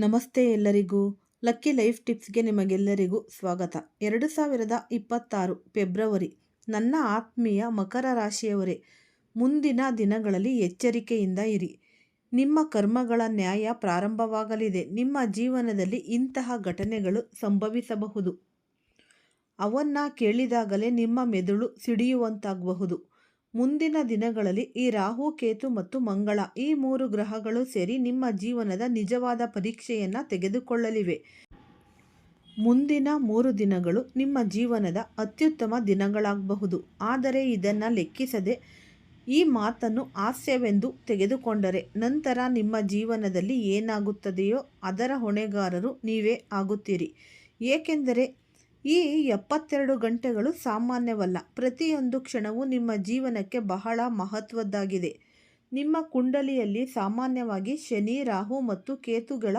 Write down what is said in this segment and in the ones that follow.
ನಮಸ್ತೆ ಎಲ್ಲರಿಗೂ. Lucky life ಟಿಪ್ಸ್ಗೆ ನಿಮಗೆಲ್ಲರಿಗೂ ಸ್ವಾಗತ. ಎರಡು ಸಾವಿರದ ಇಪ್ಪತ್ತಾರು ಫೆಬ್ರವರಿ, ನನ್ನ ಆತ್ಮೀಯ ಮಕರ ರಾಶಿಯವರೇ, ಮುಂದಿನ ದಿನಗಳಲ್ಲಿ ಎಚ್ಚರಿಕೆಯಿಂದ ಇರಿ. ನಿಮ್ಮ ಕರ್ಮಗಳ ನ್ಯಾಯ ಪ್ರಾರಂಭವಾಗಲಿದೆ. ನಿಮ್ಮ ಜೀವನದಲ್ಲಿ ಇಂತಹ ಘಟನೆಗಳು ಸಂಭವಿಸಬಹುದು. ಅವನ್ನ ಕೇಳಿದಾಗಲೇ ನಿಮ್ಮ ಮೆದುಳು ಸಿಡಿಯುವಂತಾಗಬಹುದು. ಮುಂದಿನ ದಿನಗಳಲ್ಲಿ ಈ ರಾಹು, ಕೇತು ಮತ್ತು ಮಂಗಳ ಈ ಮೂರು ಗ್ರಹಗಳು ಸೇರಿ ನಿಮ್ಮ ಜೀವನದ ನಿಜವಾದ ಪರೀಕ್ಷೆಯನ್ನು ತೆಗೆದುಕೊಳ್ಳಲಿವೆ. ಮುಂದಿನ ಮೂರು ದಿನಗಳು ನಿಮ್ಮ ಜೀವನದ ಅತ್ಯುತ್ತಮ ದಿನಗಳಾಗಬಹುದು. ಆದರೆ ಇದನ್ನು ಲೆಕ್ಕಿಸದೆ ಈ ಮಾತನ್ನು ಹಾಸ್ಯವೆಂದು ತೆಗೆದುಕೊಂಡರೆ ನಂತರ ನಿಮ್ಮ ಜೀವನದಲ್ಲಿ ಏನಾಗುತ್ತದೆಯೋ ಅದರ ಹೊಣೆಗಾರರು ನೀವೇ ಆಗುತ್ತೀರಿ. ಏಕೆಂದರೆ ಈ ಎಪ್ಪತ್ತೆರಡು ಗಂಟೆಗಳು ಸಾಮಾನ್ಯವಲ್ಲ. ಪ್ರತಿಯೊಂದು ಕ್ಷಣವೂ ನಿಮ್ಮ ಜೀವನಕ್ಕೆ ಬಹಳ ಮಹತ್ವದ್ದಾಗಿದೆ. ನಿಮ್ಮ ಕುಂಡಲಿಯಲ್ಲಿ ಸಾಮಾನ್ಯವಾಗಿ ಶನಿ, ರಾಹು ಮತ್ತು ಕೇತುಗಳ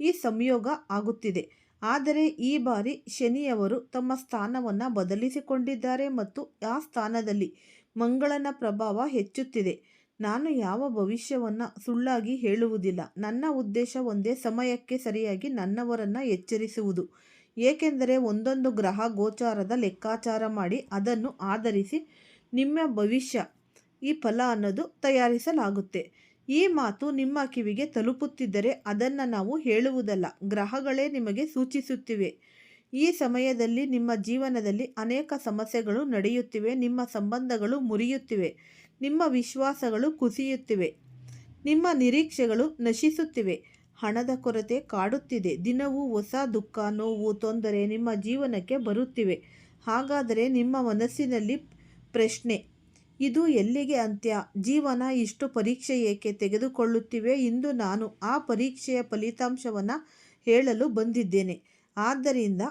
ಈ ಸಂಯೋಗ ಆಗುತ್ತಿದೆ. ಆದರೆ ಈ ಬಾರಿ ಶನಿಯವರು ತಮ್ಮ ಸ್ಥಾನವನ್ನು ಬದಲಿಸಿಕೊಂಡಿದ್ದಾರೆ ಮತ್ತು ಆ ಸ್ಥಾನದಲ್ಲಿ ಮಂಗಳನ ಪ್ರಭಾವ ಹೆಚ್ಚುತ್ತಿದೆ. ನಾನು ಯಾವ ಭವಿಷ್ಯವನ್ನು ಸುಳ್ಳಾಗಿ ಹೇಳುವುದಿಲ್ಲ. ನನ್ನ ಉದ್ದೇಶ ಒಂದೇ ಸಮಯಕ್ಕೆ ಸರಿಯಾಗಿ ನನ್ನವರನ್ನು ಎಚ್ಚರಿಸುವುದು. ಏಕೆಂದರೆ ಒಂದೊಂದು ಗ್ರಹ ಗೋಚಾರದ ಲೆಕ್ಕಾಚಾರ ಮಾಡಿ ಅದನ್ನು ಆಧರಿಸಿ ನಿಮ್ಮ ಭವಿಷ್ಯ, ಈ ಫಲ ಅನ್ನೋದು ತಯಾರಿಸಲಾಗುತ್ತೆ. ಈ ಮಾತು ನಿಮ್ಮ ಕಿವಿಗೆ ತಲುಪುತ್ತಿದ್ದರೆ ಅದನ್ನು ನಾವು ಹೇಳುವುದಲ್ಲ, ಗ್ರಹಗಳೇ ನಿಮಗೆ ಸೂಚಿಸುತ್ತಿವೆ. ಈ ಸಮಯದಲ್ಲಿ ನಿಮ್ಮ ಜೀವನದಲ್ಲಿ ಅನೇಕ ಸಮಸ್ಯೆಗಳು ನಡೆಯುತ್ತಿವೆ, ನಿಮ್ಮ ಸಂಬಂಧಗಳು ಮುರಿಯುತ್ತಿವೆ, ನಿಮ್ಮ ವಿಶ್ವಾಸಗಳು ಕುಸಿಯುತ್ತಿವೆ, ನಿಮ್ಮ ನಿರೀಕ್ಷೆಗಳು ನಶಿಸುತ್ತಿವೆ. ಹಣದ ಕೊರತೆ ಕಾಡುತ್ತಿದೆ. ದಿನವೂ ಹೊಸ ದುಃಖ, ನೋವು, ತೊಂದರೆ ನಿಮ್ಮ ಜೀವನಕ್ಕೆ ಬರುತ್ತಿವೆ. ಹಾಗಾದರೆ ನಿಮ್ಮ ಮನಸ್ಸಿನಲ್ಲಿ ಪ್ರಶ್ನೆ, ಇದು ಎಲ್ಲಿಗೆ ಅಂತ್ಯ? ಜೀವನ ಇಷ್ಟು ಪರೀಕ್ಷೆ ಏಕೆ ತೆಗೆದುಕೊಳ್ಳುತ್ತಿವೆ ಇಂದು ನಾನು ಆ ಪರೀಕ್ಷೆಯ ಫಲಿತಾಂಶವನ್ನು ಹೇಳಲು ಬಂದಿದ್ದೇನೆ. ಆದ್ದರಿಂದ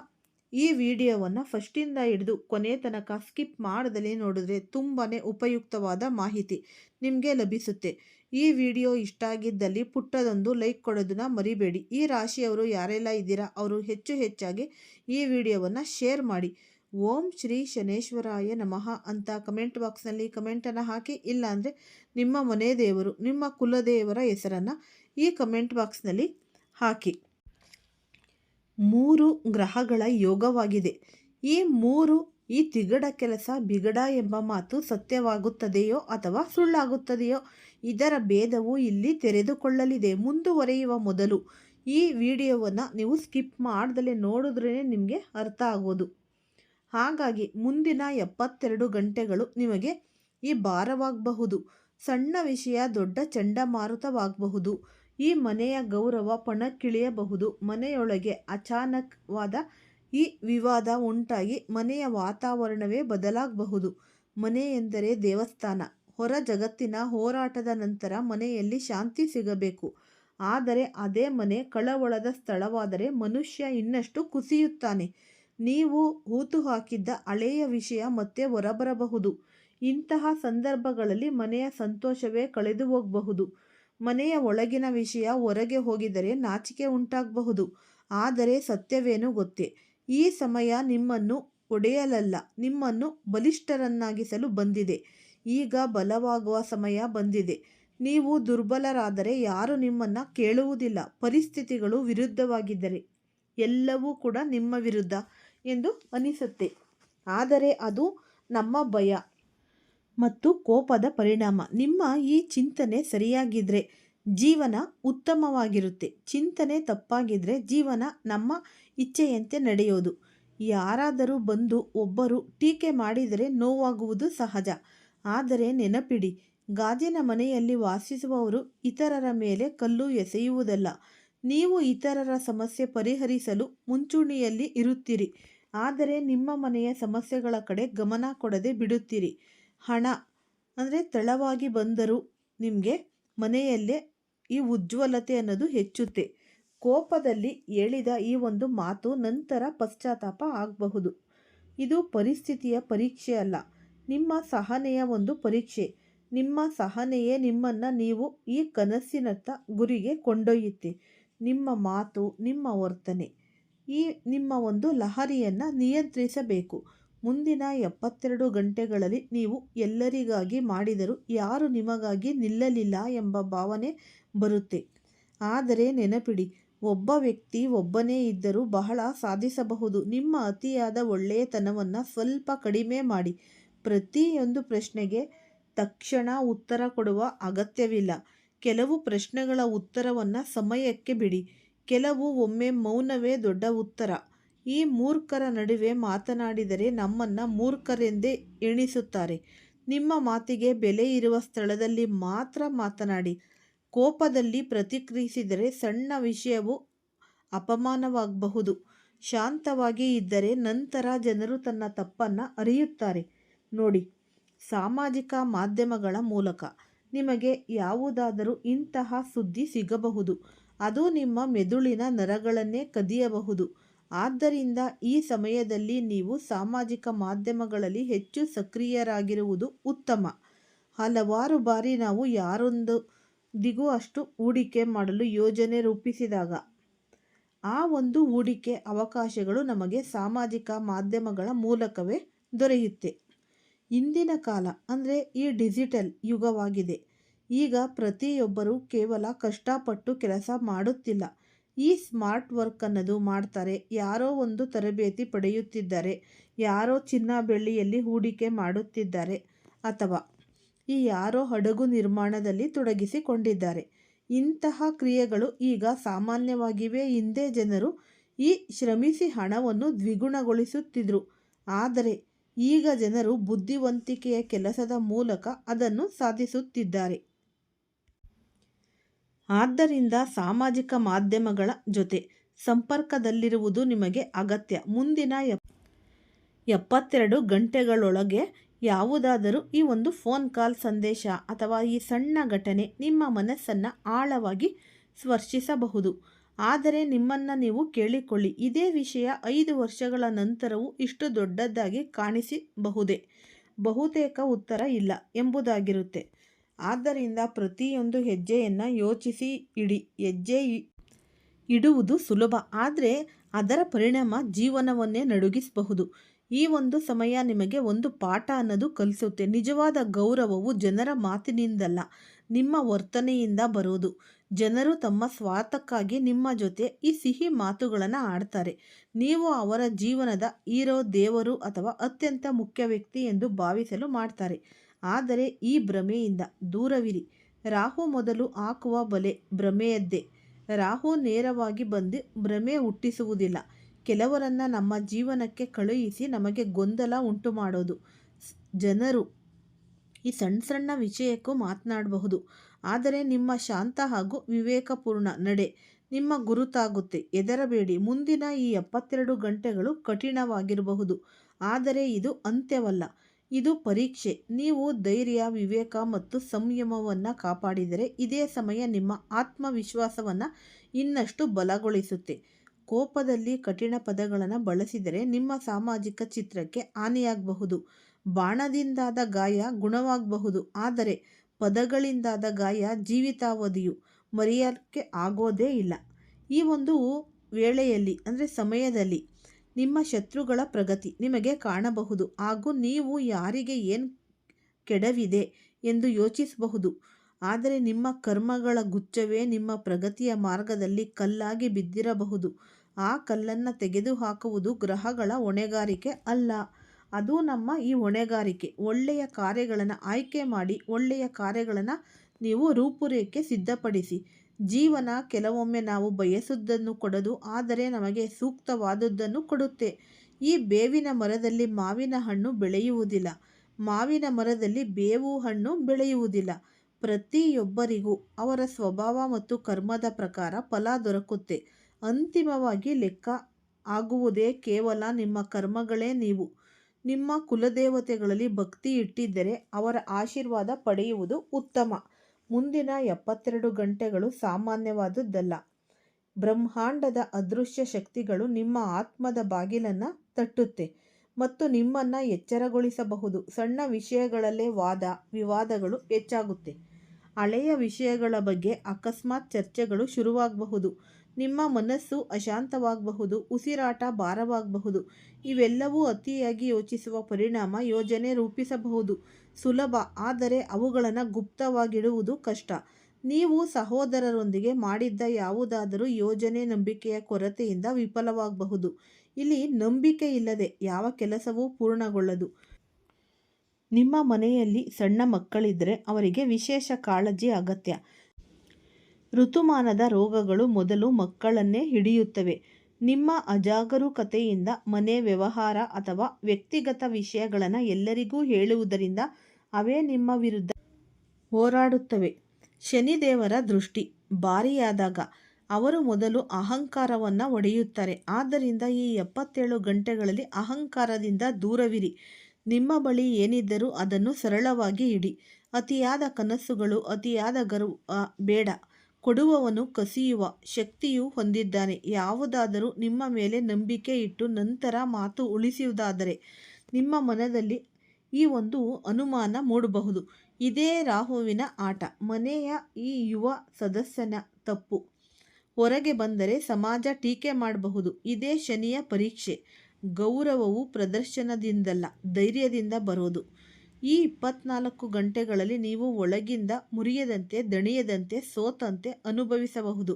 ಈ ವಿಡಿಯೋವನ್ನು ಫಸ್ಟಿಂದ ಹಿಡಿದು ಕೊನೆ ತನಕ ಸ್ಕಿಪ್ ಮಾಡದಲ್ಲಿ ನೋಡಿದ್ರೆ ತುಂಬಾ ಉಪಯುಕ್ತವಾದ ಮಾಹಿತಿ ನಿಮಗೆ ಲಭಿಸುತ್ತೆ. ಈ ವಿಡಿಯೋ ಇಷ್ಟ ಆಗಿದ್ದಲ್ಲಿ ಪುಟ್ಟದೊಂದು ಲೈಕ್ ಕೊಡೋದನ್ನ ಮರಿಬೇಡಿ. ಈ ರಾಶಿಯವರು ಯಾರೆಲ್ಲ ಇದ್ದೀರಾ, ಅವರು ಹೆಚ್ಚು ಹೆಚ್ಚಾಗಿ ಈ ವಿಡಿಯೋವನ್ನು ಶೇರ್ ಮಾಡಿ. ಓಂ ಶ್ರೀ ಶನೇಶ್ವರಾಯ ನಮಃ ಅಂತ ಕಮೆಂಟ್ ಬಾಕ್ಸ್ನಲ್ಲಿ ಕಮೆಂಟನ್ನು ಹಾಕಿ ಇಲ್ಲಾಂದರೆ ನಿಮ್ಮ ಮನೆ ದೇವರು, ನಿಮ್ಮ ಕುಲದೇವರ ಹೆಸರನ್ನು ಈ ಕಮೆಂಟ್ ಬಾಕ್ಸ್ನಲ್ಲಿ ಹಾಕಿ. ಮೂರು ಗ್ರಹಗಳ ಯೋಗವಾಗಿದೆ. ಈ ಮೂರು, ಈ ತಿಗಡ ಕೆಲಸ ಬಿಗಡ ಎಂಬ ಮಾತು ಸತ್ಯವಾಗುತ್ತದೆಯೋ ಅಥವಾ ಸುಳ್ಳಾಗುತ್ತದೆಯೋ ಇದರ ಭೇದವು ಇಲ್ಲಿ ತೆರೆದುಕೊಳ್ಳಲಿದೆ. ಮುಂದುವರೆಯುವ ಮೊದಲು ಈ ವಿಡಿಯೋವನ್ನು ನೀವು ಸ್ಕಿಪ್ ಮಾಡ್ದಲೇ ನೋಡಿದ್ರೇ ನಿಮಗೆ ಅರ್ಥ ಆಗೋದು. ಹಾಗಾಗಿ ಮುಂದಿನ ಎಪ್ಪತ್ತೆರಡು ಗಂಟೆಗಳು ನಿಮಗೆ ಈ ಭಾರವಾಗಬಹುದು. ಸಣ್ಣ ವಿಷಯ, ದೊಡ್ಡ ಚಂಡಮಾರುತವಾಗಬಹುದು. ಈ ಮನೆಯ ಗೌರವ ಪಣಕ್ಕಿಳಿಯಬಹುದು. ಮನೆಯೊಳಗೆ ಅಚಾನಕವಾದ ಈ ವಿವಾದ ಉಂಟಾಗಿ ಮನೆಯ ವಾತಾವರಣವೇ ಬದಲಾಗಬಹುದು. ಮನೆ ಎಂದರೆ ದೇವಸ್ಥಾನ. ಹೊರ ಜಗತ್ತಿನ ಹೋರಾಟದ ನಂತರ ಮನೆಯಲ್ಲಿ ಶಾಂತಿ ಸಿಗಬೇಕು. ಆದರೆ ಅದೇ ಮನೆ ಕಳವಳದ ಸ್ಥಳವಾದರೆ ಮನುಷ್ಯ ಇನ್ನಷ್ಟು ಕುಸಿಯುತ್ತಾನೆ. ನೀವು ಹೂತು ಹಾಕಿದ್ದ ಹಳೆಯ ವಿಷಯ ಮತ್ತೆ ಹೊರಬರಬಹುದು. ಇಂತಹ ಸಂದರ್ಭಗಳಲ್ಲಿ ಮನೆಯ ಸಂತೋಷವೇ ಕಳೆದು ಹೋಗಬಹುದು. ಮನೆಯ ಒಳಗಿನ ವಿಷಯ ಹೊರಗೆ ಹೋಗಿದರೆ ನಾಚಿಕೆ ಉಂಟಾಗಬಹುದು. ಆದರೆ ಸತ್ಯವೇನು ಗೊತ್ತೇ? ಈ ಸಮಯ ನಿಮ್ಮನ್ನು ಒಡೆಯಲಲ್ಲ, ನಿಮ್ಮನ್ನು ಬಲಿಷ್ಠರನ್ನಾಗಿಸಲು ಬಂದಿದೆ. ಈಗ ಬಲವಾಗುವ ಸಮಯ ಬಂದಿದೆ. ನೀವು ದುರ್ಬಲರಾದರೆ ಯಾರು ನಿಮ್ಮನ್ನು ಕೇಳುವುದಿಲ್ಲ. ಪರಿಸ್ಥಿತಿಗಳು ವಿರುದ್ಧವಾಗಿದ್ದರೆ ಎಲ್ಲವೂ ಕೂಡ ನಿಮ್ಮ ವಿರುದ್ಧ ಎಂದು ಅನಿಸುತ್ತೆ. ಆದರೆ ಅದು ನಮ್ಮ ಭಯ ಮತ್ತು ಕೋಪದ ಪರಿಣಾಮ. ನಿಮ್ಮ ಈ ಚಿಂತನೆ ಸರಿಯಾಗಿದ್ದರೆ ಜೀವನ ಉತ್ತಮವಾಗಿರುತ್ತೆ. ಚಿಂತನೆ ತಪ್ಪಾಗಿದ್ದರೆ ಜೀವನ ನಮ್ಮ ಇಚ್ಛೆಯಂತೆ ನಡೆಯೋದು. ಯಾರಾದರೂ ಬಂದು ಒಬ್ಬರು ಟೀಕೆ ಮಾಡಿದರೆ ನೋವಾಗುವುದು ಸಹಜ. ಆದರೆ ನೆನಪಿಡಿ, ಗಾಜಿನ ಮನೆಯಲ್ಲಿ ವಾಸಿಸುವವರು ಇತರರ ಮೇಲೆ ಕಲ್ಲು ಎಸೆಯುವುದಲ್ಲ. ನೀವು ಇತರರ ಸಮಸ್ಯೆ ಪರಿಹರಿಸಲು ಮುಂಚೂಣಿಯಲ್ಲಿ ಇರುತ್ತೀರಿ. ಆದರೆ ನಿಮ್ಮ ಮನೆಯ ಸಮಸ್ಯೆಗಳ ಕಡೆ ಗಮನ ಕೊಡದೆ ಬಿಡುತ್ತೀರಿ. ಹಣ, ಅಂದರೆ ತಳವಾಗಿ ಬಂದರೂ ನಿಮಗೆ ಮನೆಯಲ್ಲೇ ಈ ಉಜ್ವಲತೆ ಅನ್ನೋದು ಹೆಚ್ಚುತ್ತೆ. ಕೋಪದಲ್ಲಿ ಹೇಳಿದ ಈ ಒಂದು ಮಾತು ನಂತರ ಪಶ್ಚಾತ್ತಾಪ ಆಗಬಹುದು. ಇದು ಪರಿಸ್ಥಿತಿಯ ಪರೀಕ್ಷೆ ಅಲ್ಲ. ನಿಮ್ಮ ಸಹನೆಯ ಒಂದು ಪರೀಕ್ಷೆ. ನಿಮ್ಮ ಸಹನೆಯೇ ನಿಮ್ಮನ್ನು ನೀವು ಈ ಕನಸಿನತ್ತ ಗುರಿಗೆ ಕೊಂಡೊಯ್ಯುತ್ತೆ. ನಿಮ್ಮ ಮಾತು, ನಿಮ್ಮ ವರ್ತನೆ, ಈ ನಿಮ್ಮ ಒಂದು ಲಹರಿಯನ್ನು ನಿಯಂತ್ರಿಸಬೇಕು. ಮುಂದಿನ ಎಪ್ಪತ್ತೆರಡು ಗಂಟೆಗಳಲ್ಲಿ ನೀವು ಎಲ್ಲರಿಗಾಗಿ ಮಾಡಿದರೂ ಯಾರು ನಿಮಗಾಗಿ ನಿಲ್ಲಲಿಲ್ಲ ಎಂಬ ಭಾವನೆ ಬರುತ್ತೆ. ಆದರೆ ನೆನಪಿಡಿ, ಒಬ್ಬ ವ್ಯಕ್ತಿ ಒಬ್ಬನೇ ಇದ್ದರೂ ಬಹಳ ಸಾಧಿಸಬಹುದು. ನಿಮ್ಮ ಅತಿಯಾದ ಒಳ್ಳೆಯತನವನ್ನು ಸ್ವಲ್ಪ ಕಡಿಮೆ ಮಾಡಿ. ಪ್ರತಿಯೊಂದು ಪ್ರಶ್ನೆಗೆ ತಕ್ಷಣ ಉತ್ತರ ಕೊಡುವ ಅಗತ್ಯವಿಲ್ಲ. ಕೆಲವು ಪ್ರಶ್ನೆಗಳ ಉತ್ತರವನ್ನು ಸಮಯಕ್ಕೆ ಬಿಡಿ. ಕೆಲವು ಒಮ್ಮೆ ಮೌನವೇ ದೊಡ್ಡ ಉತ್ತರ. ಈ ಮೂರ್ಖರ ನಡುವೆ ಮಾತನಾಡಿದರೆ ನಮ್ಮನ್ನು ಮೂರ್ಖರೆಂದೇ ಎಣಿಸುತ್ತಾರೆ. ನಿಮ್ಮ ಮಾತಿಗೆ ಬೆಲೆ ಇರುವ ಸ್ಥಳದಲ್ಲಿ ಮಾತ್ರ ಮಾತನಾಡಿ. ಕೋಪದಲ್ಲಿ ಪ್ರತಿಕ್ರಿಯಿಸಿದರೆ ಸಣ್ಣ ವಿಷಯವು ಅಪಮಾನವಾಗಬಹುದು. ಶಾಂತವಾಗಿ ಇದ್ದರೆ ನಂತರ ಜನರು ತನ್ನ ತಪ್ಪನ್ನು ಅರಿಯುತ್ತಾರೆ. ನೋಡಿ. ಸಾಮಾಜಿಕ ಮಾಧ್ಯಮಗಳ ಮೂಲಕ ನಿಮಗೆ ಯಾವುದಾದರೂ ಇಂತಹ ಸುದ್ದಿ ಸಿಗಬಹುದು. ಅದು ನಿಮ್ಮ ಮೆದುಳಿನ ನರಗಳನ್ನೇ ಕದಿಯಬಹುದು. ಆದ್ದರಿಂದ ಈ ಸಮಯದಲ್ಲಿ ನೀವು ಸಾಮಾಜಿಕ ಮಾಧ್ಯಮಗಳಲ್ಲಿ ಹೆಚ್ಚು ಸಕ್ರಿಯರಾಗಿರುವುದು ಉತ್ತಮ. ಹಲವಾರು ಬಾರಿ ನಾವು ಯಾರೊಂದಿಗೂ ಅಷ್ಟು ಹೂಡಿಕೆ ಮಾಡಲು ಯೋಜನೆ ರೂಪಿಸಿದಾಗ ಆ ಒಂದು ಹೂಡಿಕೆ ಅವಕಾಶಗಳು ನಮಗೆ ಸಾಮಾಜಿಕ ಮಾಧ್ಯಮಗಳ ಮೂಲಕವೇ ದೊರೆಯುತ್ತೆ. ಇಂದಿನ ಕಾಲ ಅಂದರೆ ಈ ಡಿಜಿಟಲ್ ಯುಗವಾಗಿದೆ. ಈಗ ಪ್ರತಿಯೊಬ್ಬರೂ ಕೇವಲ ಕಷ್ಟಪಟ್ಟು ಕೆಲಸ ಮಾಡುತ್ತಿಲ್ಲ. ಈ ಸ್ಮಾರ್ಟ್ ವರ್ಕ್ ಅನ್ನೋದು ಮಾಡ್ತಾರೆ. ಯಾರೋ ಒಂದು ತರಬೇತಿ ಪಡೆಯುತ್ತಿದ್ದಾರೆ. ಯಾರೋ ಚಿನ್ನ ಬೆಳ್ಳಿಯಲ್ಲಿ ಹೂಡಿಕೆ ಮಾಡುತ್ತಿದ್ದಾರೆ ಅಥವಾ ಈ ಯಾರೋ ಹಡಗು ನಿರ್ಮಾಣದಲ್ಲಿ ತೊಡಗಿಸಿಕೊಂಡಿದ್ದಾರೆ. ಇಂತಹ ಕ್ರಿಯೆಗಳು ಈಗ ಸಾಮಾನ್ಯವಾಗಿವೆ. ಹಿಂದೆ ಜನರು ಈ ಶ್ರಮಿಸಿ ಹಣವನ್ನು ದ್ವಿಗುಣಗೊಳಿಸುತ್ತಿದ್ದರು ಆದರೆ ಈಗ ಜನರು ಬುದ್ಧಿವಂತಿಕೆಯ ಕೆಲಸದ ಮೂಲಕ ಅದನ್ನು ಸಾಧಿಸುತ್ತಿದ್ದಾರೆ. ಆದ್ದರಿಂದ ಸಾಮಾಜಿಕ ಮಾಧ್ಯಮಗಳ ಜೊತೆ ಸಂಪರ್ಕದಲ್ಲಿರುವುದು ನಿಮಗೆ ಅಗತ್ಯ. ಮುಂದಿನ ಎಪ್, ಎಪ್ಪತ್ತೆರಡು ಗಂಟೆಗಳೊಳಗೆ ಯಾವುದಾದರೂ ಈ ಒಂದು ಫೋನ್ ಕಾಲ್ ಸಂದೇಶ ಅಥವಾ ಈ ಸಣ್ಣ ಘಟನೆ ನಿಮ್ಮ ಮನಸ್ಸನ್ನು ಆಳವಾಗಿ ಸ್ಪರ್ಶಿಸಬಹುದು. ಆದರೆ ನಿಮ್ಮನ್ನು ನೀವು ಕೇಳಿಕೊಳ್ಳಿ. ಇದೇ ವಿಷಯ ಐದು ವರ್ಷಗಳ ನಂತರವೂ ಇಷ್ಟು ದೊಡ್ಡದಾಗಿ ಕಾಣಿಸಬಹುದೇ? ಬಹುತೇಕ ಉತ್ತರ ಇಲ್ಲ ಎಂಬುದಾಗಿರುತ್ತೆ. ಆದ್ದರಿಂದ ಪ್ರತಿಯೊಂದು ಹೆಜ್ಜೆಯನ್ನು ಯೋಚಿಸಿ ಇಡಿ. ಹೆಜ್ಜೆ ಇಡುವುದು ಸುಲಭ. ಆದರೆ ಅದರ ಪರಿಣಾಮ ಜೀವನವನ್ನೇ ನಡುಗಿಸಬಹುದು. ಈ ಒಂದು ಸಮಯ ನಿಮಗೆ ಒಂದು ಪಾಠ ಅನ್ನೋದು ಕಲಿಸುತ್ತೆ. ನಿಜವಾದ ಗೌರವವು ಜನರ ಮಾತಿನಿಂದಲ್ಲ, ನಿಮ್ಮ ವರ್ತನೆಯಿಂದ ಬರೋದು. ಜನರು ತಮ್ಮ ಸ್ವಾರ್ಥಕ್ಕಾಗಿ ನಿಮ್ಮ ಜೊತೆ ಈ ಸಿಹಿ ಮಾತುಗಳನ್ನು ಆಡ್ತಾರೆ. ನೀವು ಅವರ ಜೀವನದ ಹೀರೋ, ದೇವರು ಅಥವಾ ಅತ್ಯಂತ ಮುಖ್ಯ ವ್ಯಕ್ತಿ ಎಂದು ಭಾವಿಸಲು ಮಾಡ್ತಾರೆ. ಆದರೆ ಈ ಭ್ರಮೆಯಿಂದ ದೂರವಿರಿ. ರಾಹು ಮೊದಲು ಹಾಕುವ ಬಲೆ ಭ್ರಮೆಯದ್ದೇ. ರಾಹು ನೇರವಾಗಿ ಬಂದು ಭ್ರಮೆ ಹುಟ್ಟಿಸುವುದಿಲ್ಲ. ಕೆಲವರನ್ನು ನಮ್ಮ ಜೀವನಕ್ಕೆ ಕಳುಹಿಸಿ ನಮಗೆ ಗೊಂದಲ ಉಂಟು ಮಾಡೋದು ಜನರು ಈ ಸಣ್ಣ ಸಣ್ಣ ವಿಷಯಕ್ಕೂ ಮಾತನಾಡಬಹುದು. ಆದರೆ ನಿಮ್ಮ ಶಾಂತ ಹಾಗೂ ವಿವೇಕಪೂರ್ಣ ನಡೆ ನಿಮ್ಮ ಗುರುತಾಗುತ್ತೆ. ಎದರಬೇಡಿ ಮುಂದಿನ ಈ ಎಪ್ಪತ್ತೆರಡು ಗಂಟೆಗಳು ಕಠಿಣವಾಗಿರಬಹುದು. ಆದರೆ ಇದು ಅಂತ್ಯವಲ್ಲ. ಇದು ಪರೀಕ್ಷೆ. ನೀವು ಧೈರ್ಯ, ವಿವೇಕ ಮತ್ತು ಸಂಯಮವನ್ನು ಕಾಪಾಡಿದರೆ ಇದೇ ಸಮಯ ನಿಮ್ಮ ಆತ್ಮವಿಶ್ವಾಸವನ್ನು ಇನ್ನಷ್ಟು ಬಲಗೊಳಿಸುತ್ತೆ. ಕೋಪದಲ್ಲಿ ಕಠಿಣ ಪದಗಳನ್ನು ಬಳಸಿದರೆ ನಿಮ್ಮ ಸಾಮಾಜಿಕ ಚಿತ್ರಕ್ಕೆ ಹಾನಿಯಾಗಬಹುದು. ಬಾಣದಿಂದಾದ ಗಾಯ ಗುಣವಾಗಬಹುದು. ಆದರೆ ಪದಗಳಿಂದಾದ ಗಾಯ ಜೀವಿತಾವಧಿಯು ಮರೆಯೋಕ್ಕೆ ಆಗೋದೇ ಇಲ್ಲ. ಈ ಒಂದು ವೇಳೆಯಲ್ಲಿ, ಅಂದರೆ ಸಮಯದಲ್ಲಿ, ನಿಮ್ಮ ಶತ್ರುಗಳ ಪ್ರಗತಿ ನಿಮಗೆ ಕಾಣಬಹುದು. ಹಾಗೂ ನೀವು ಯಾರಿಗೆ ಏನು ಕೆಡವಿದೆ ಎಂದು ಯೋಚಿಸಬಹುದು. ಆದರೆ ನಿಮ್ಮ ಕರ್ಮಗಳ ಗುಚ್ಛವೇ ನಿಮ್ಮ ಪ್ರಗತಿಯ ಮಾರ್ಗದಲ್ಲಿ ಕಲ್ಲಾಗಿ ಬಿದ್ದಿರಬಹುದು. ಆ ಕಲ್ಲನ್ನು ತೆಗೆದುಹಾಕುವುದು ಗ್ರಹಗಳ ಹೊಣೆಗಾರಿಕೆ ಅಲ್ಲ. ಅದು ನಮ್ಮ ಈ ಹೊಣೆಗಾರಿಕೆ. ಒಳ್ಳೆಯ ಕಾರ್ಯಗಳನ್ನು ಆಯ್ಕೆ ಮಾಡಿ ಒಳ್ಳೆಯ ಕಾರ್ಯಗಳನ್ನು ನೀವು ರೂಪುರೇಖೆ ಸಿದ್ಧಪಡಿಸಿ. ಜೀವನ ಕೆಲವೊಮ್ಮೆ ನಾವು ಬಯಸುವುದನ್ನು ಕೊಡದು, ಆದರೆ ನಮಗೆ ಸೂಕ್ತವಾದದ್ದನ್ನು ಕೊಡುತ್ತೆ. ಈ ಬೇವಿನ ಮರದಲ್ಲಿ ಮಾವಿನ ಹಣ್ಣು ಬೆಳೆಯುವುದಿಲ್ಲ. ಮಾವಿನ ಮರದಲ್ಲಿ ಬೇವು ಹಣ್ಣು ಬೆಳೆಯುವುದಿಲ್ಲ. ಪ್ರತಿಯೊಬ್ಬರಿಗೂ ಅವರ ಸ್ವಭಾವ ಮತ್ತು ಕರ್ಮದ ಪ್ರಕಾರ ಫಲ ದೊರಕುತ್ತೆ. ಅಂತಿಮವಾಗಿ ಲೆಕ್ಕ ಆಗುವುದೇ ಕೇವಲ ನಿಮ್ಮ ಕರ್ಮಗಳೇ ನೀವು. ನಿಮ್ಮ ಕುಲದೇವತೆಗಳಲ್ಲಿ ಭಕ್ತಿ ಇಟ್ಟಿದ್ದರೆ ಅವರ ಆಶೀರ್ವಾದ ಪಡೆಯುವುದು ಉತ್ತಮ. ಮುಂದಿನ ಎಪ್ಪತ್ತೆರಡು ಗಂಟೆಗಳು ಸಾಮಾನ್ಯವಾದದ್ದಲ್ಲ ಬ್ರಹ್ಮಾಂಡದ ಅದೃಶ್ಯ ಶಕ್ತಿಗಳು ನಿಮ್ಮ ಆತ್ಮದ ಬಾಗಿಲನ್ನು ತಟ್ಟುತ್ತೆ ಮತ್ತು ನಿಮ್ಮನ್ನು ಎಚ್ಚರಗೊಳಿಸಬಹುದು. ಸಣ್ಣ ವಿಷಯಗಳಲ್ಲೇ ವಾದ, ವಿವಾದಗಳು ಹೆಚ್ಚಾಗುತ್ತೆ. ಹಳೆಯ ವಿಷಯಗಳ ಬಗ್ಗೆ ಅಕಸ್ಮಾತ್ ಚರ್ಚೆಗಳು ಶುರುವಾಗಬಹುದು. ನಿಮ್ಮ ಮನಸ್ಸು ಅಶಾಂತವಾಗಬಹುದು, ಉಸಿರಾಟ ಭಾರವಾಗಬಹುದು. ಇವೆಲ್ಲವೂ ಅತಿಯಾಗಿ ಯೋಚಿಸುವ ಪರಿಣಾಮ ಯೋಜನೆ ರೂಪಿಸಬಹುದು. ಸುಲಭ, ಆದರೆ ಅವುಗಳನ್ನು ಗುಪ್ತವಾಗಿಡುವುದು ಕಷ್ಟ. ನೀವು ಸಹೋದರರೊಂದಿಗೆ ಮಾಡಿದ್ದ ಯಾವುದಾದರೂ ಯೋಜನೆ ನಂಬಿಕೆಯ ಕೊರತೆಯಿಂದ ವಿಫಲವಾಗಬಹುದು. ಇಲ್ಲಿ ನಂಬಿಕೆ ಇಲ್ಲದೆ ಯಾವ ಕೆಲಸವೂ ಪೂರ್ಣಗೊಳ್ಳದು. ನಿಮ್ಮ ಮನೆಯಲ್ಲಿ ಸಣ್ಣ ಮಕ್ಕಳಿದ್ದರೆ ಅವರಿಗೆ ವಿಶೇಷ ಕಾಳಜಿ ಅಗತ್ಯ. ಋತುಮಾನದ ರೋಗಗಳು ಮೊದಲು ಮಕ್ಕಳನ್ನೇ ಹಿಡಿಯುತ್ತವೆ. ನಿಮ್ಮ ಅಜಾಗರೂಕತೆಯಿಂದ ಮನೆ ವ್ಯವಹಾರ ಅಥವಾ ವ್ಯಕ್ತಿಗತ ವಿಷಯಗಳನ್ನು ಎಲ್ಲರಿಗೂ ಹೇಳುವುದರಿಂದ ಅವೇ ನಿಮ್ಮ ವಿರುದ್ಧ ಹೋರಾಡುತ್ತವೆ. ಶನಿದೇವರ ದೃಷ್ಟಿ ಭಾರಿಯಾದಾಗ ಅವರು ಮೊದಲು ಅಹಂಕಾರವನ್ನು ಒಡೆಯುತ್ತಾರೆ. ಆದ್ದರಿಂದ ಈ ಎಪ್ಪತ್ತೇಳು ಗಂಟೆಗಳಲ್ಲಿ ಅಹಂಕಾರದಿಂದ ದೂರವಿರಿ. ನಿಮ್ಮ ಬಳಿ ಏನಿದ್ದರೂ ಅದನ್ನು ಸರಳವಾಗಿ ಇಡಿ. ಅತಿಯಾದ ಕನಸುಗಳು, ಅತಿಯಾದ ಗರ್ವ ಬೇಡ. ಕೊಡುವವನು ಕಸಿಯುವ ಶಕ್ತಿಯು ಹೊಂದಿದ್ದಾನೆ. ಯಾವುದಾದರೂ ನಿಮ್ಮ ಮೇಲೆ ನಂಬಿಕೆ ಇಟ್ಟು ನಂತರ ಮಾತು ಉಳಿಸುವುದಾದರೆ ನಿಮ್ಮ ಮನದಲ್ಲಿ ಈ ಒಂದು ಅನುಮಾನ ಮೂಡಬಹುದು. ಇದೇ ರಾಹುವಿನ ಆಟ. ಮನೆಯ ಈ ಯುವ ಸದಸ್ಯನ ತಪ್ಪು. ಹೊರಗೆ ಬಂದರೆ ಸಮಾಜ ಟೀಕೆ ಮಾಡಬಹುದು. ಇದೇ ಶನಿಯ ಪರೀಕ್ಷೆ. ಗೌರವವು ಪ್ರದರ್ಶನದಿಂದಲ್ಲ, ಧೈರ್ಯದಿಂದ ಬರೋದು. ಈ ಇಪ್ಪತ್ನಾಲ್ಕು ಗಂಟೆಗಳಲ್ಲಿ ನೀವು ಒಳಗಿಂದ ಮುರಿಯದಂತೆ, ದಣಿಯದಂತೆ, ಸೋತಂತೆ ಅನುಭವಿಸಬಹುದು.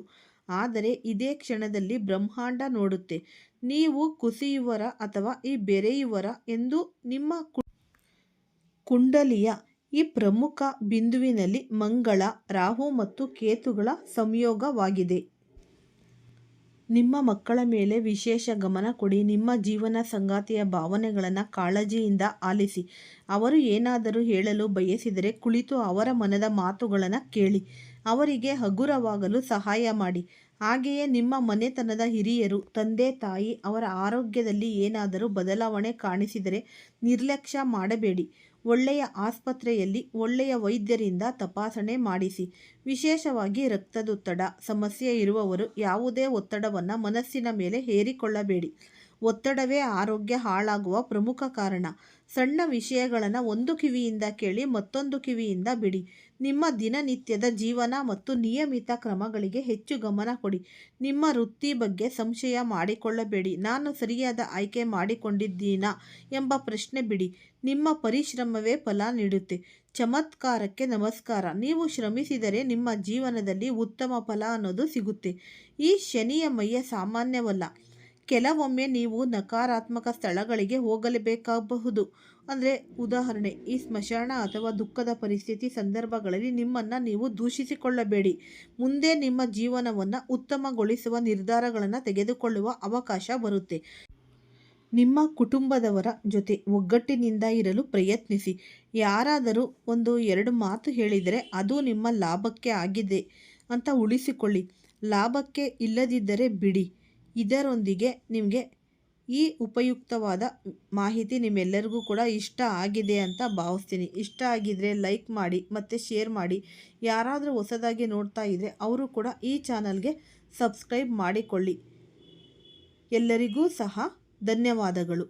ಆದರೆ ಇದೇ ಕ್ಷಣದಲ್ಲಿ ಬ್ರಹ್ಮಾಂಡ ನೋಡುತ್ತೆ. ನೀವು ಕುಸಿಯುವರ ಅಥವಾ ಈ ಬೆರೆಯುವರ ಎಂದು ನಿಮ್ಮ ಕುಂಡಲಿಯ ಈ ಪ್ರಮುಖ ಬಿಂದುವಿನಲ್ಲಿ ಮಂಗಳ, ರಾಹು ಮತ್ತು ಕೇತುಗಳ ಸಂಯೋಗವಾಗಿದೆ. ನಿಮ್ಮ ಮಕ್ಕಳ ಮೇಲೆ ವಿಶೇಷ ಗಮನ ಕೊಡಿ. ನಿಮ್ಮ ಜೀವನ ಸಂಗಾತಿಯ ಭಾವನೆಗಳನ್ನು ಕಾಳಜಿಯಿಂದ ಆಲಿಸಿ. ಅವರು ಏನಾದರೂ ಹೇಳಲು ಬಯಸಿದರೆ ಕುಳಿತು ಅವರ ಮನದ ಮಾತುಗಳನ್ನು ಕೇಳಿ. ಅವರಿಗೆ ಹಗುರವಾಗಲು ಸಹಾಯ ಮಾಡಿ. ಹಾಗೆಯೇ ನಿಮ್ಮ ಮನೆತನದ ಹಿರಿಯರು, ತಂದೆ, ತಾಯಿ ಅವರ ಆರೋಗ್ಯದಲ್ಲಿ ಏನಾದರೂ ಬದಲಾವಣೆ ಕಾಣಿಸಿದರೆ ನಿರ್ಲಕ್ಷ್ಯ ಮಾಡಬೇಡಿ. ಒಳ್ಳೆಯ ಆಸ್ಪತ್ರೆಯಲ್ಲಿ ಒಳ್ಳೆಯ ವೈದ್ಯರಿಂದ ತಪಾಸಣೆ ಮಾಡಿಸಿ. ವಿಶೇಷವಾಗಿ ರಕ್ತದೊತ್ತಡ ಸಮಸ್ಯೆ ಇರುವವರು ಯಾವುದೇ ಒತ್ತಡವನ್ನು ಮನಸ್ಸಿನ ಮೇಲೆ ಹೇರಿಕೊಳ್ಳಬೇಡಿ. ಒತ್ತಡವೇ ಆರೋಗ್ಯ ಹಾಳಾಗುವ ಪ್ರಮುಖ ಕಾರಣ. ಸಣ್ಣ ವಿಷಯಗಳನ್ನು ಒಂದು ಕಿವಿಯಿಂದ ಕೇಳಿ ಮತ್ತೊಂದು ಕಿವಿಯಿಂದ ಬಿಡಿ. ನಿಮ್ಮ ದಿನನಿತ್ಯದ ಜೀವನ ಮತ್ತು ನಿಯಮಿತ ಕ್ರಮಗಳಿಗೆ ಹೆಚ್ಚು ಗಮನ ಕೊಡಿ. ನಿಮ್ಮ ವೃತ್ತಿ ಬಗ್ಗೆ ಸಂಶಯ ಮಾಡಿಕೊಳ್ಳಬೇಡಿ. ನಾನು ಸರಿಯಾದ ಆಯ್ಕೆ ಮಾಡಿಕೊಂಡಿದ್ದೀನಾ ಎಂಬ ಪ್ರಶ್ನೆ ಬಿಡಿ. ನಿಮ್ಮ ಪರಿಶ್ರಮವೇ ಫಲ ನೀಡುತ್ತೆ. ಚಮತ್ಕಾರಕ್ಕೆ ನಮಸ್ಕಾರ. ನೀವು ಶ್ರಮಿಸಿದರೆ ನಿಮ್ಮ ಜೀವನದಲ್ಲಿ ಉತ್ತಮ ಫಲ ಅನ್ನೋದು ಸಿಗುತ್ತೆ. ಈ ಶನಿಯ ಮೈಯ ಸಾಮಾನ್ಯವಲ್ಲ. ಕೆಲವೊಮ್ಮೆ ನೀವು ನಕಾರಾತ್ಮಕ ಸ್ಥಳಗಳಿಗೆ ಹೋಗಲೇಬೇಕಾಗಬಹುದು. ಅಂದರೆ, ಉದಾಹರಣೆ, ಈ ಸ್ಮಶಾನ ಅಥವಾ ದುಃಖದ ಪರಿಸ್ಥಿತಿ ಸಂದರ್ಭಗಳಲ್ಲಿ ನಿಮ್ಮನ್ನು ನೀವು ದೂಷಿಸಿಕೊಳ್ಳಬೇಡಿ. ಮುಂದೆ ನಿಮ್ಮ ಜೀವನವನ್ನು ಉತ್ತಮಗೊಳಿಸುವ ನಿರ್ಧಾರಗಳನ್ನು ತೆಗೆದುಕೊಳ್ಳುವ ಅವಕಾಶ ಬರುತ್ತೆ. ನಿಮ್ಮ ಕುಟುಂಬದವರ ಜೊತೆ ಒಗ್ಗಟ್ಟಿನಿಂದ ಇರಲು ಪ್ರಯತ್ನಿಸಿ. ಯಾರಾದರೂ ಒಂದು ಎರಡು ಮಾತು ಹೇಳಿದರೆ ಅದು ನಿಮ್ಮ ಲಾಭಕ್ಕೆ ಆಗಿದೆ ಅಂತ ಉಳಿಸಿಕೊಳ್ಳಿ. ಲಾಭಕ್ಕೆ ಇಲ್ಲದಿದ್ದರೆ ಬಿಡಿ. ಇದರೊಂದಿಗೆ ನಿಮಗೆ ಈ ಉಪಯುಕ್ತವಾದ ಮಾಹಿತಿ ನಿಮ್ಮೆಲ್ಲರಿಗೂ ಕೂಡ ಇಷ್ಟ ಆಗಿದೆ ಅಂತ ಭಾವಿಸ್ತೀನಿ. ಇಷ್ಟ ಆಗಿದರೆ ಲೈಕ್ ಮಾಡಿ, ಮತ್ತು ಶೇರ್ ಮಾಡಿ. ಯಾರಾದರೂ ಹೊಸದಾಗಿ ನೋಡ್ತಾ ಇದ್ದರೆ ಅವರು ಕೂಡ ಈ ಚಾನಲ್ಗೆ ಸಬ್ಸ್ಕ್ರೈಬ್ ಮಾಡಿಕೊಳ್ಳಿ. ಎಲ್ಲರಿಗೂ ಸಹ ಧನ್ಯವಾದಗಳು.